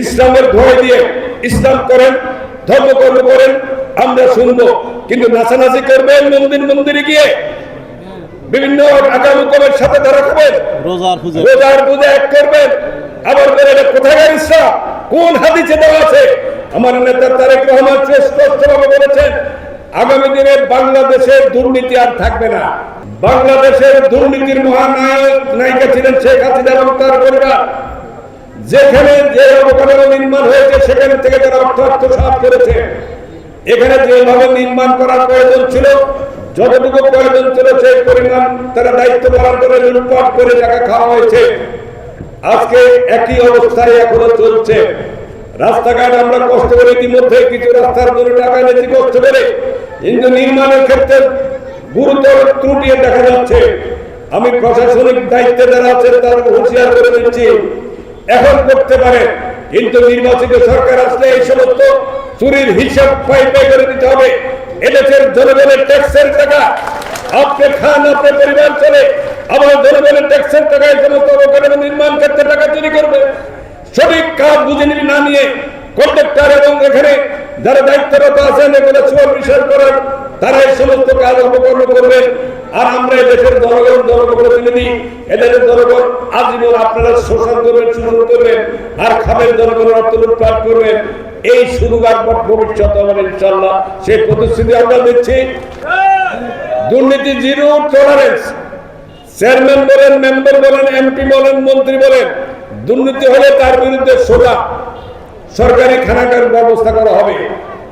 ইসলামের ভয় দিয়ে ইসলাম করেন ধর্মকর্ম করেন আমরা শুনব। কিন্তু নাচানাচি করবেন মন্দির মন্দিরে গিয়ে। বিভিন্ন আগামীকমের সাথে ধরা খাবেন। রোজার পূজা। এক করবেন। আবার বলেন কোথায় ইসলাম? কোন হাদিসে দেওয়া আছে? আমার নেতা তারেক রহমান স্পষ্টভাবে বলেছেন আগামী দিনে বাংলাদেশের দুর্নীতি আর থাকবে না। বাংলাদেশের দুর্নীতির মহানায়ক নায়িকা ছিলেন শেখ হাসিনা এবং তার পরিবার। যেখানে যে অবকাঠামো নির্মাণ হয়েছে, সেখান থেকে তারা অর্থ আত্মসাৎ করেছে, এখানে যেভাবে নির্মাণ করার প্রয়োজন ছিল, যতটুকু প্রয়োজন ছিল, সেই পরিমাণ তারা দায়িত্ব পালন করে, লুটপাট করে টাকা খাওয়া হয়েছে। আজকে একই অবস্থায় এখনও চলছে। রাস্তাঘাট আমরা কষ্ট করে ইতিমধ্যে কিছু রাস্তার জন্য টাকা নিয়েছি, কষ্ট করে। কিন্তু নির্মাণের ক্ষেত্রে গুরুতর ত্রুটি দেখা যাচ্ছে। আমি প্রশাসনিক দায়িত্বে যারা আছেন তাদের হুঁশিয়ার করে দিচ্ছি এখন করতে পারে। কিন্তু নির্বাচিত সরকার আসলে এই সমস্ত চুরির হিসাব পাই করে দিতে হবে। এদেশের জনগণের ট্যাক্সের টাকা। আপনি খান আপনার পরিবার চলে। আবার জনগণের ট্যাক্সের টাকা এই সমস্ত অবকাঠামো নির্মাণ ক্ষেত্রে টাকা চুরি করবে। সঠিক কাজ বুঝে নিবি না নিয়ে কন্ডাক্টর এবং এখানে যারা দায়িত্বরত আছেন, এগুলো সুপারভিশন করার তারা এই সমস্ত কাজ অপকর্ম করবেন আর আমরা এদেশের জনগণ জনপ্রতিনিধি এদেশের জনগণ আজীবন আপনারা শোষণ করবেন শোষণ করবেন, আর খাবেন জনগণের অর্থ লুটপাট করবেন। এই শুরু একবার ভবিষ্যৎ আমার ইনশাল্লাহ সেই প্রতিশ্রুতি আমরা দিচ্ছি। দুর্নীতি জিরো টলারেন্স চেয়ারম্যান বলেন মেম্বার বলেন এমপি বলেন, মন্ত্রী বলেন, দুর্নীতি হলে তার বিরুদ্ধে সোজা সরকারি খানাকার ব্যবস্থা করা হবে।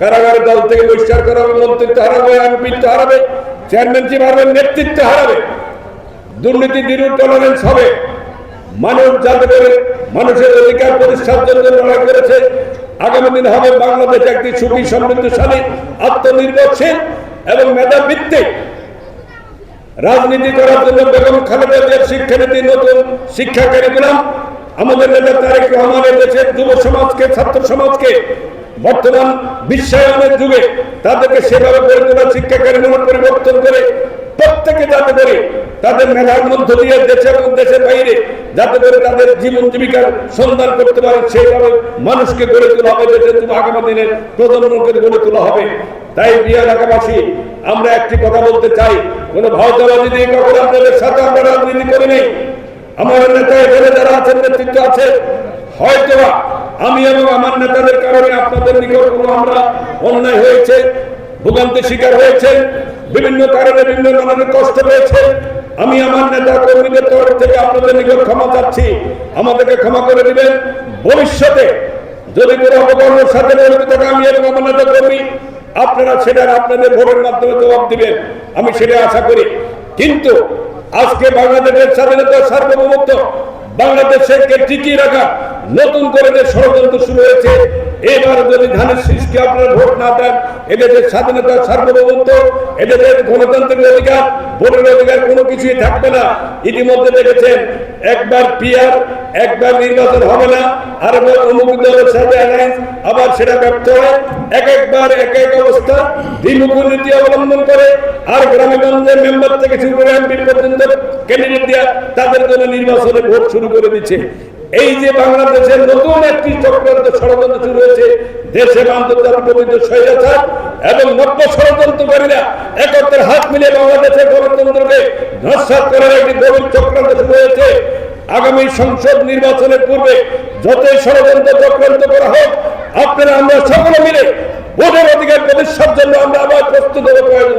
কারাগারের দল থেকে বহিষ্কার করা হবে, মন্ত্রিত্ব হারাবে এমপিত্ব হারাবে চেয়ারম্যানশিপ হারাবে, নেতৃত্ব হারাবে, দুর্নীতি জিরো টলারেন্স হবে। মানুষ যাতে করে মানুষের অধিকার প্রতিষ্ঠার জন্য লড়াই করেছে। আগামী দিন হবে বাংলাদেশ একটি সুখী সমৃদ্ধশালী আত্মনির্ভরশীল এবং মেধাভিত্তিক। রাজনীতি করার জন্য বেগম খালেদা জিয়ার শিক্ষানীতি, নতুন শিক্ষা কারিকুলাম আমাদের নেতা তারেক রহমানের দেশের যুব সমাজকে, ছাত্র সমাজকে বর্তমান বিশ্বায়নের যুগে তাদেরকে সেভাবে গড়ে তোলা শিক্ষা পরিবর্তন করে প্রত্যেকে যাতে করে তাদের মেধার মধ্য দিয়ে দেশে এবং দেশের বাইরে যাতে করে তাদের জীবন জীবিকার সন্ধান করতে পারে, সেইভাবে মানুষকে গড়ে তোলা হবে দেশের আগামী দিনের প্রজন্মকে গড়ে তোলা হবে। তাই প্রিয় এলাকাবাসী, আমরা একটি কথা বলতে চাই। কোন ভাওতাবাদী দিয়ে কখনো আপনাদের সাথে আমরা রাজনীতি করি নেই। আমার নেতা এখানে যারা আছেন, নেতৃত্ব আছে হয়তো আমি এবং আমার নেতাদের কারণে আপনাদের নিকট কোনো আমরা অন্যায় হয়েছে, ভোগান্তির শিকার হয়েছে, বিভিন্ন কারণে বিভিন্ন ধরনের কষ্ট পেয়েছে। আমি আমার নেতা কর্মীদের তরফ থেকে আপনাদের নিকট ক্ষমা চাচ্ছি। আমাদেরকে ক্ষমা করে দিবেন। ভবিষ্যতে যদি কোনো অপকর্মের সাথে আমি এবং আমার নেতা কর্মী, আপনারা সেটার আপনাদের ভোটের মাধ্যমে জবাব দিবেন। আমি সেটা আশা করি। কিন্তু আজকে বাংলাদেশের স্বাধীনতা সার্বভৌমত্ব বাংলাদেশকে টিকিয়ে রাখা নতুন করে যে ষড়যন্ত্র শুরু হয়েছে, এবার যদি ধানের শীষকে আপনারা ভোট না দেন, এদেশের স্বাধীনতা, সার্বভৌমত্ব, এদেশের গণতান্ত্রিক অধিকার, ভোটের অধিকার কোনো কিছুই থাকবে না। ইতিমধ্যে দেখেছেন, একবার পিয়ার একবার নির্বাচন হবে না, আর অমুক দলের সাথে আবার সেটা ব্যর্থ হয়। এক একবার, এক এক অবস্থা। দ্বিমুখ নীতি অবলম্বন করে, আর গ্রামে গঞ্জে মেম্বার থেকে শুরু করে এমপি পর্যন্ত ক্যান্ডিডেট দেওয়া তাদের জন্য নির্বাচনে ভোট শুরু করে দিচ্ছে। এই যে বাংলাদেশের নতুন একটি চক্রান্ত ষড়যন্ত্র শুরু হয়েছে দেশের আন্তর্জাতিক পবিত্র স্বৈরাচার এবং নব্য ষড়যন্ত্রকারীরা একত্রের হাত মিলিয়ে বাংলাদেশের গণতন্ত্রকে নস্বাত করার একটি গভীর চক্রান্ত শুরু হয়েছে। আগামী সংসদ নির্বাচনের পূর্বে যতই ষড়যন্ত্র চক্রান্ত করা হোক আপনারা আমরা সকলে মিলে ভোটের অধিকার প্রতিষ্ঠার জন্য আমরা আবার প্রস্তুত হব প্রয়োজন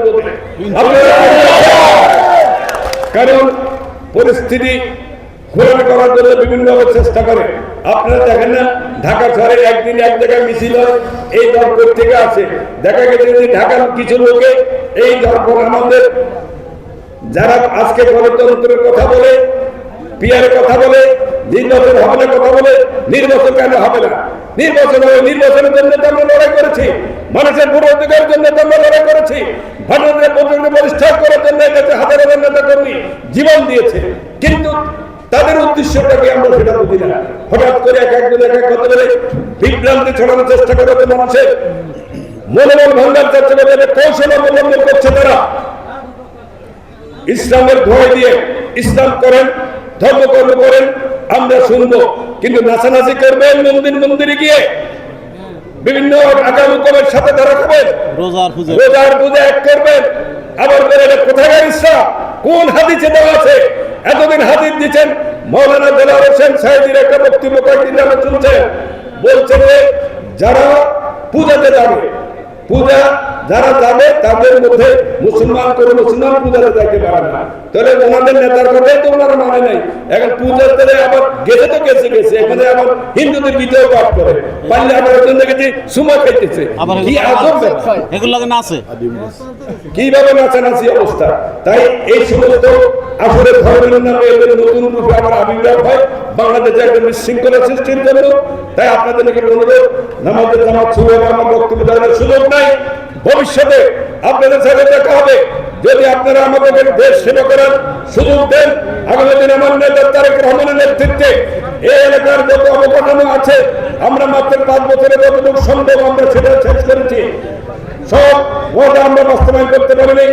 কারণ পরিস্থিতি ঘোরানো করার জন্য বিভিন্নভাবে চেষ্টা করে। আপনারা দেখেন না, ঢাকা শহরে একদিন এক জায়গায় মিছিল হয়, এই দল থেকে আছে দেখা গেছে যে ঢাকার কিছু লোকে এই দর্পণ আমাদের যারা আজকে গণতন্ত্রের কথা বলে, পিয়ারের কথা বলে, নির্বাচন হবে না কথা বলে, নির্বাচন কেন হবে না? নির্বাচন হবে, নির্বাচনের জন্য তো আমরা লড়াই করেছি। মানুষের ভোট অধিকারের জন্য তো আমরা লড়াই করেছি। ভারতের ভোটকে প্রতিষ্ঠা করার জন্য হাজার হাজার নেতা কর্মী জীবন দিয়েছে। কিন্তু তাদের উদ্দেশ্যটাকে আমরা সেটা বুঝি না? হঠাৎ করে এক একজন এক এক কথা বলে বিভ্রান্তি ছড়ানোর চেষ্টা করে তো মানুষের। মনোবল ভান্ডার চেষ্টা করে কৌশল অবলম্বন করছে তারা। ইসলামের ভয় দিয়ে ইসলাম করেন, ধর্মকর্ম করেন, আমরা শুনব। কিন্তু নাচানাচি করবেন মন্দির মন্দিরে গিয়ে বিভিন্ন আগামুকমের সাথে ধরা খাবেন রোজার পূজা। রোজার পূজা এক করবেন। আবার বলে এটা কোথায় ইচ্ছা কোন হাদিসে দেওয়া আছে? এতদিন হাদিস দিচ্ছেন মৌলানা দেলার হোসেন সাহেবের একটা বক্তব্য কয়েকদিন আমরা শুনছেন বলছে যে যারা পূজাতে যাবে পূজা যারা যাবে তাদের মধ্যে মুসলমান করে মুসলমান পূজাতে যাইতে পারে না তাহলে ওনাদের নেতার কথাই তো ওনারা মানে নাই। এখন পূজাতে আবার গেছে তো গেছে গেছে এখানে আবার হিন্দুদের বিজয় পাঠ করে। পারলে আবার একজন দেখেছি সুমা খাইতেছে। কি আজব এগুলো লাগে না আছে কীভাবে নাচানাচি অবস্থা? তাই এই সমস্ত আসলে ধর্মের নামে এদের নতুন রূপে আমার আবির্ভাব হয়। বাংলাদেশে একটা বিশৃঙ্খলা সৃষ্টির জন্য। তাই আপনাদের নাকি অনুরোধ নামাজের শুরু আমার বক্তব্য দেওয়ার সুযোগ নাই। ভবিষ্যতে আপনাদের সাথে দেখা হবে। যদি আপনারা আমাদের দেশ সেবা করেন সুযোগ দেন, আগামী দিন আমার নেতা তারেক রহমানের নেতৃত্বে এই এলাকার যত অবকাঠামো আছে, আমরা মাত্র পাঁচ বছরে যতটুকু সম্ভব আমরা সেটা শেষ করেছি। সব ওটা আমরা বাস্তবায়ন করতে পারিনি।